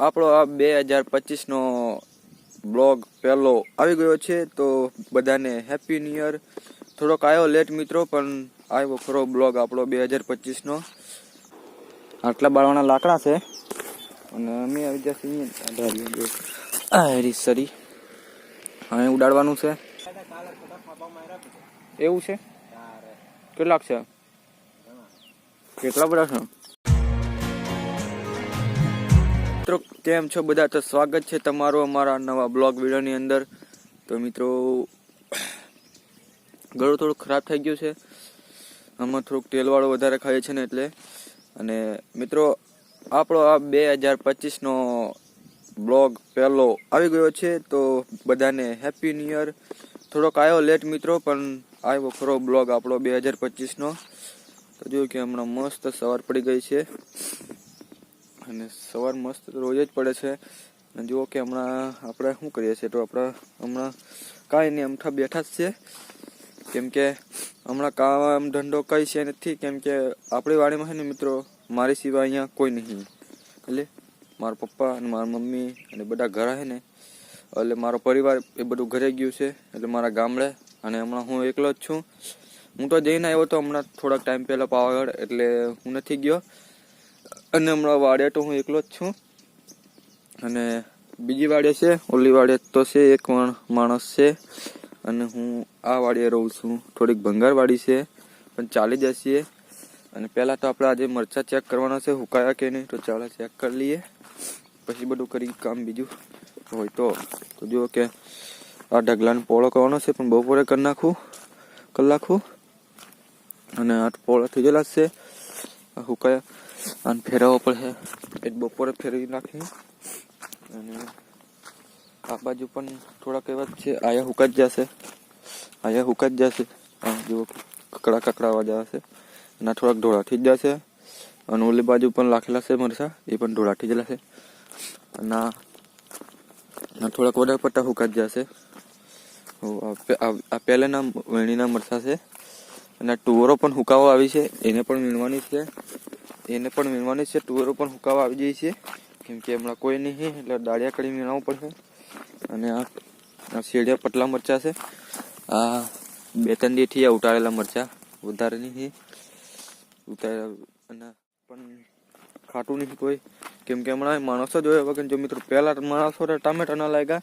આપણો આ બે હજાર પચીસનો બ્લોગ પહેલો આવી ગયો છે, તો બધાને હેપી ન્યુ યર થોડોક આવ્યો લેટ મિત્રો, પણ આવ્યો ખરો બ્લોગ આપણો બે હજાર પચીસનો. આટલા બાળવાના લાકડા છે. અને અમે આવી જશે હેરી સરી. અહીં ઉડાડવાનું છે. એવું છે? કેટલાક છે? કેટલા બધા છે? મિત્રો, કેમ છો બધા? તો સ્વાગત છે તમારું અમારા નવા બ્લોગ વિડીયોની અંદર. તો મિત્રો, ગળો થોડું ખરાબ થઈ ગયું છે. આમાં થોડુંક તેલવાળું વધારે ખાય છે ને એટલે. અને મિત્રો, આપણો આ બે હજાર પચીસનો બ્લોગ પહેલો આવી ગયો છે, તો બધાને હેપી ન્યુ યર થોડોક આવ્યો લેટ મિત્રો, પણ આવ્યો ખરો બ્લોગ આપણો બે હજાર પચીસનો. તો જો કે હમણાં મસ્ત સવાર પડી ગઈ છે. અને સવાર મસ્ત રોજ જ પડે છે. અને જુઓ કે હમણાં આપણે શું કરીએ છીએ? તો આપણે હમણાં કાંઈ નહીં અમઠા બેઠા જ છે કેમ કે હમણાં કામ ધંધો કઈ છે નથી. કેમ કે આપણી વાડીમાં છે ને મિત્રો, મારી સિવાય અહીંયા કોઈ નહીં. એટલે મારા પપ્પા અને મારા મમ્મી અને બધા ઘર છે ને, એટલે મારો પરિવાર એ બધું ઘરે ગયું છે. એટલે મારા ગામડે અને હમણાં હું એકલો જ છું. હું તો જઈને આવ્યો તો હમણાં થોડાક ટાઈમ પહેલાં પાવાગઢ, એટલે હું નથી ગયો. અને હમણાં વાડે તો હું એકલો જ છું. અને બીજી વાડે છે, ઓલી વાડે તો છે, એક પણ માણસ છે. અને હું આ વાડીએ રહું છું. થોડીક ભંગાર વાડી છે, પણ ચાલી જશે. અને પહેલાં તો આપણે આજે મરચાં ચેક કરવાના છે, હુકાયા કે નહીં, તો ચાલો ચેક કરી લઈએ. પછી બધું કરી કામ બીજું. હોય તો જુઓ કે આ ઢગલાને પોળો કરવાનો છે, પણ બપોરે કરી નાખું કલાકું અને આ પોળા થઈ ગયેલા જ છે હુકાયા. અને ફેરવવો પડશે એ બપોરે ફેરવી નાખી અને આ બાજુ પણ થોડાક એવા જ છે. આયા હુકાઈ જશે. આયા હુકાઈ જ જશે. હા જુઓ, કકડા કકડા અવાજ આવે અને થોડાક ઢોળાથી જ જશે. અને ઓલી બાજુ પણ લાખેલા છે મરસા એ પણ ઢોળાથી જ જશે અને થોડાક વધારે પટ્ટા હુકાઈ જશે. આ પહેલાના વેણીના મરસા છે. અને ટુવરો પણ હુકાવો આવી છે. એને પણ વીણવાની છે. એને પણ વીણવાની છે ટુવેરો પણ હુકાવા આવી જાય છે. કેમ કે હમણાં કોઈ નહીં એટલે દાળિયા કરી વીણાવવું પડશે. અને આ શેડિયા પટલા મરચા છે. આ બે ત્રણ દેથી આ ઉતારેલા મરચા, વધારે નહીં ઉતારેલા અને પણ ખાટું નહીં કોઈ. કેમ કે હમણાં માણસો જોયા વગર જો મિત્રો, પહેલાં માણસો ટામેટા ના લાગ્યા.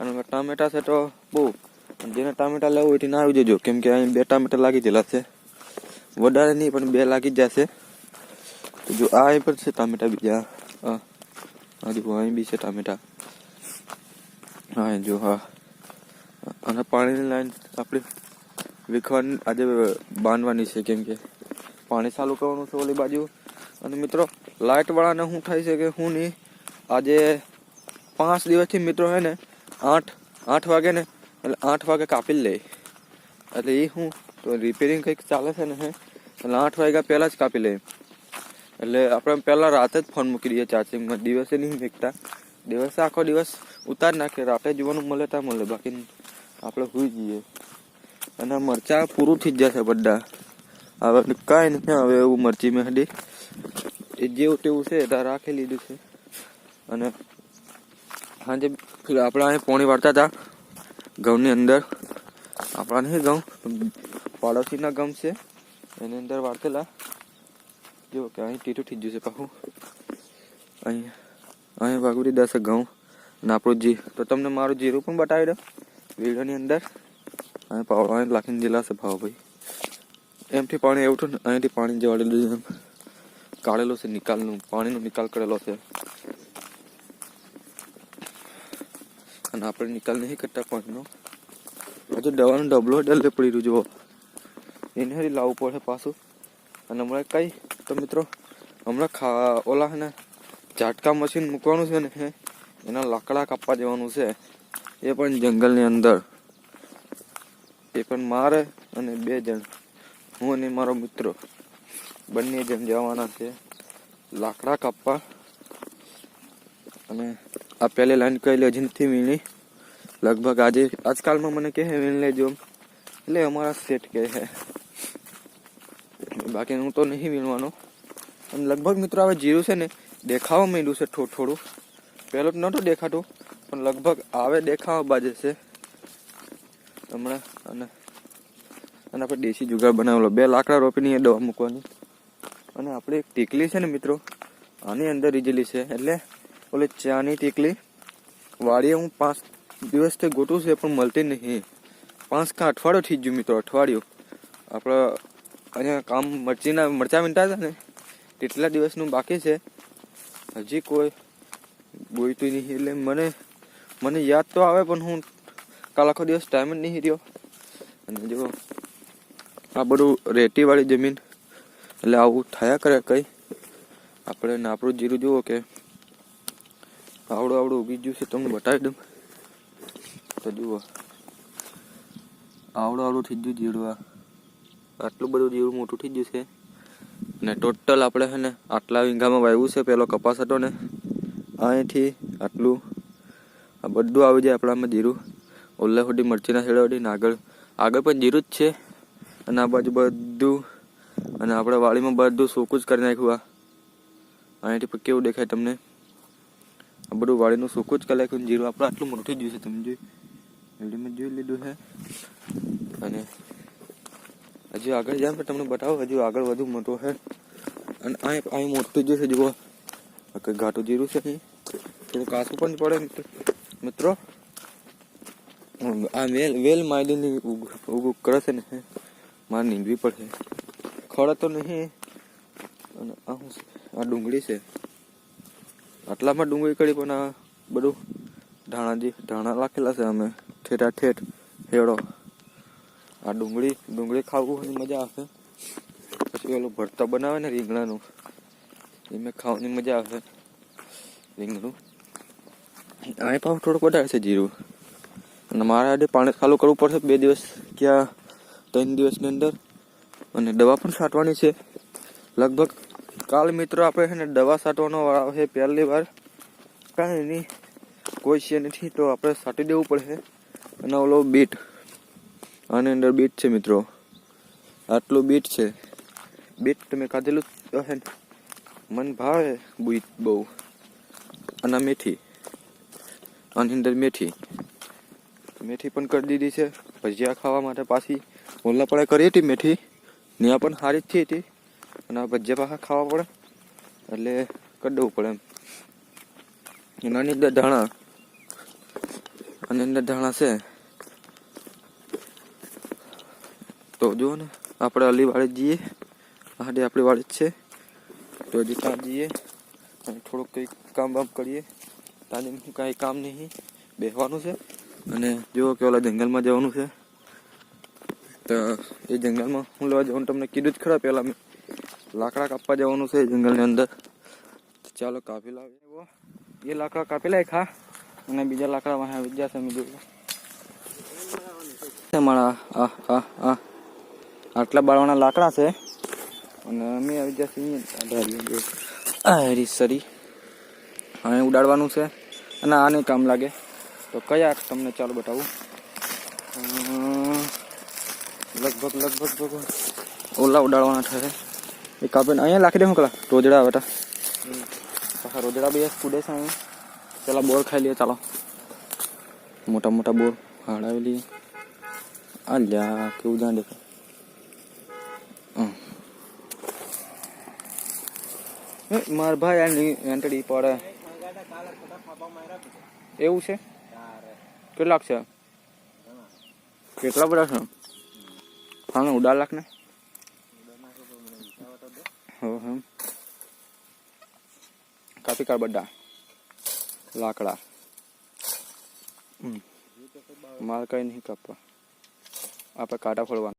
અને ટામેટા છે તો બહુ. જેને ટામેટા લેવું હોય તેને આવી જજો. કેમ કે અહીં બે ટામેટા લાગી ગયેલા છે. વધારે નહીં, પણ બે લાગી જ જશે. તો જો આ અહીં પણ છે ટામેટા બીજા હા જો અહીં બી છે ટામેટા હા જો હા અને પાણીની લાઈન આપણે વિખવાની આજે બાંધવાની છે કેમ કે પાણી ચાલુ કરવાનું છે ઓલી બાજુ અને મિત્રો લાઇટવાળાને શું થાય છે કે હું નહીં આજે પાંચ દિવસથી મિત્રો હે ને આઠ આઠ વાગે ને એટલે આઠ વાગે કાપી લે એટલે એ હું તો રિપેરિંગ કંઈક ચાલે છે ને હે એટલે આઠ વાગ્યા પહેલાં જ કાપી લે એટલે આપણે પહેલાં રાતે જ ફોન મૂકી દઈએ ચાર્જિંગમાં દિવસે નહીં ફેંકતા. દિવસે આખો દિવસ ઉતાર નાખીએ. રાતે જોવાનું મળે ત્યાં મળે. બાકી આપણે સુઈ જઈએ. અને મરચા પૂરું થઈ જ જશે બધા. હવે કાંઈ નથી. હવે એવું મરચી મેં હડી એ જેવું તેવું છે ત્યાં રાખી લીધું છે. અને સાંજે આપણે અહીં પોણી વાળતા હતા. ઘઉંની અંદર. આપણા નહીં ઘઉં, પાડોશીના ઘઉં છે. એની અંદર વાળતેલા. જો કે અહીં ટીટું થઈ ગયું છે પાછું અહીં અહીં વાગુરી દસ ઘઉં અને આપણું જી. તો તમને મારું જીરું પણ બતાવી દો વિડીયોની અંદર. અહીં પાવડો અહીં લાખીને જેલા છે ભાવ ભાઈ. એમથી પાણી એવું ને અહીંથી પાણી જવાડેલું એમ. કાઢેલો છે નિકાલનું, પાણીનો નિકાલ કરેલો છે. અને આપણે નિકાલ નહીં કરતા પાણીનો. હજુ દવાનો ડબલો ડલે પડી રહ્યું જુઓ. એને લાવવું પડે પાછું. અને હમણાં કઈ? તો મિત્રો, હમણાં ખા, ઓલા ને, ઝાટકા મશીન મૂકવાનું છે ને એના લાકડા કાપવા જવાનું છે. એ પણ જંગલની અંદર. એ પણ મારે અને બે જણ. હું અને મારો મિત્ર. બંને જણ જવાના છે. લાકડા કાપવા. અને આ પહેલી લાઈન કહેલી હજી નથી વીણી. લગભગ આજે, આજકાલમાં મને કહે, વીણ લેજો. એટલે અમારા સેટ કહે છે. બાકી હું તો નહીં વીણવાનો અને લગભગ મિત્રો હવે જીરું છે ને દેખાવા માંડ્યું છે થોડું થોડું. પહેલો તો નહોતું દેખાતું, પણ લગભગ આવે દેખાવા બાજે છે. હમણાં અને અને આપણે દેશી જુગાડ બનાવેલો. બે લાકડા રોપીને દવા મૂકવાની. અને આપણે એક ટીકલી છે ને મિત્રો, આની અંદર રીજેલી છે. એટલે ઓલે ચાની ટીકલી વાડીએ હું પાંચ દિવસથી ગોટું છે પણ મળતી નહીં. પાંચ કાં અઠવાડિયું થઈ ગયું મિત્રો, અઠવાડિયું. આપણે અહીંયા કામ મરચીના મરચા મીંટા હતા ને, તેટલા દિવસનું બાકી છે. હજી કોઈ બોલતું નહીં, એટલે મને મને યાદ તો આવે, પણ હું કાલ આખો દિવસ ટાઈમ જ નહીં રહ્યો. અને જો આ બધું રેતીવાળી જમીન, એટલે આવું થયા કરે કંઈ. આપણે આપણું જીરું જુઓ કે આવડું આવડું ઉગી ગયું છે તમને બતાવી દઉં. તો જુઓ. આવડું આવડું થઈ ગયું જીરું આ. આટલું બધું જીરું મોટું થઈ ગયું છે. ને ટોટલ આપણે છે ને આટલા વીંઘામાં વાવ્યું છે, પેલો કપાસ હતો ને, અહીંથી આટલું, આ બધું આવી જાય આપણામાં જીરું. ઓલ્લા સુધી મરચીના છેડા સુધી આગળ આગળ પણ જીરું જ છે. અને આ બાજુ બધું, અને આપણે વાડીમાં બધું સૂકું જ કરી નાખ્યું આ. પણ કેવું દેખાય તમને? આ બધું વાડીનું સૂકું જ કરી નાખ્યું જીરું. આપણે આટલું મોટું થઈ ગયું છે, તમે જોઈ વિડીયોમાં જોઈ લીધું છે. અને હજુ આગળ જાય પણ તમને બતાવો, હજુ આગળ વધુ મોટો છે. અને અહીં અહીં મોટું જે છે, જુઓ. કંઈ ઘાટું જીરું છે અહીં થોડું કાસું પણ પડે, મિત્રો આ વેલ વેલ માયલીની ઉગ ઉગ કરે છે ને મારે નીંદવી પડશે. ખડ તો નહીં. અને આ શું આ ડુંગળી છે. આટલામાં ડુંગળી કરી, પણ આ બધું ધાણા જે ધાણા રાખેલા છે અમે. ઠેઠા ઠેઠ હેડો. આ ડુંગળી ડુંગળી ખાવું મજા આવે. પછી ઓલું ભરતા બનાવે ને રીંગણાનું. એમાં ખાવાની મજા આવે. રીંગણું. આ પાછું થોડુંક વધારે છે જીરું. અને મારે આજે પાણી ચાલુ કરવું પડશે બે દિવસ ક્યાં, ત્રણ દિવસની અંદર. અને દવા પણ છાંટવાની છે. લગભગ કાલ મિત્રો આપણે છે ને દવા છાંટવાનો વાળો છે પહેલી વાર. કાંઈ નહીં. કોઈ છે નથી તો આપણે છાંટી દેવું પડશે. અને ઓલો બીટ. આની અંદર બીટ છે મિત્રો. આટલું બીટ છે. બીટ તમે ખાધેલું ને. મન ભાવે બીટ બહુ. અને મેથી. આની અંદર મેથી. મેથી પણ કરી દીધી છે. ભજીયા ખાવા માટે પાછી ઓલા પડે કરી હતી મેથી. ત્યાં પણ સારી જ હતી. અને ભજીયા પાછા ખાવા પડે. એટલે કરી દેવું પડે એમ. એનાની અંદર ધાણા. આની અંદર ધાણા છે. તો જુઓ ને, આપણે અલી વાળી જઈએ. આડી આપણી વાળી જ છે. તો હજી ત્યાં જઈએ અને થોડુંક કંઈક કામ બામ કરીએ. તાલીમ કાંઈ કામ નહીં. બેસવાનું છે. અને જુઓ કે ઓલા જંગલમાં જવાનું છે. તો એ જંગલમાં હું લેવા જવાનું તમને કીધું જ ખરા પહેલાં મેં. લાકડા કાપવા જવાનું છે જંગલની અંદર. ચાલો કાપી લાવીએ. એ લાકડા કાપી લાય ખા. અને બીજા લાકડા વાહ આવી જશે જોયું. મારા, આ આ આ. આટલા બાળવાના લાકડા છે. અને અમે આવી જશે હરી સરી. હવે ઉડાડવાનું છે. અને આને કામ લાગે. તો કયા તમને ચાલો બતાવું. લગભગ લગભગ ઓલા ઉડાડવાના થશે એ કાપીને અહીંયા લાખી દે હું કલા. રોજડા બેટા રોજડા બી કૂદે છે અહીં. પેલા બોર ખાઈ લઈએ, ચાલો. મોટા મોટા બોર હાડાવી લઈએ. આ લ્યા કેવું જાણ દેખાય માર ભાઈ આ એન્ટડી પડે. એવું છે? કેટલાક છે? કેટલા બધા છે? હા ઉડાડ લાખ ને. કાપી કાઢ બધા. લાકડા. મારે કઈ નહીં કાપવા. આપણે કાંટા ફોડવાના.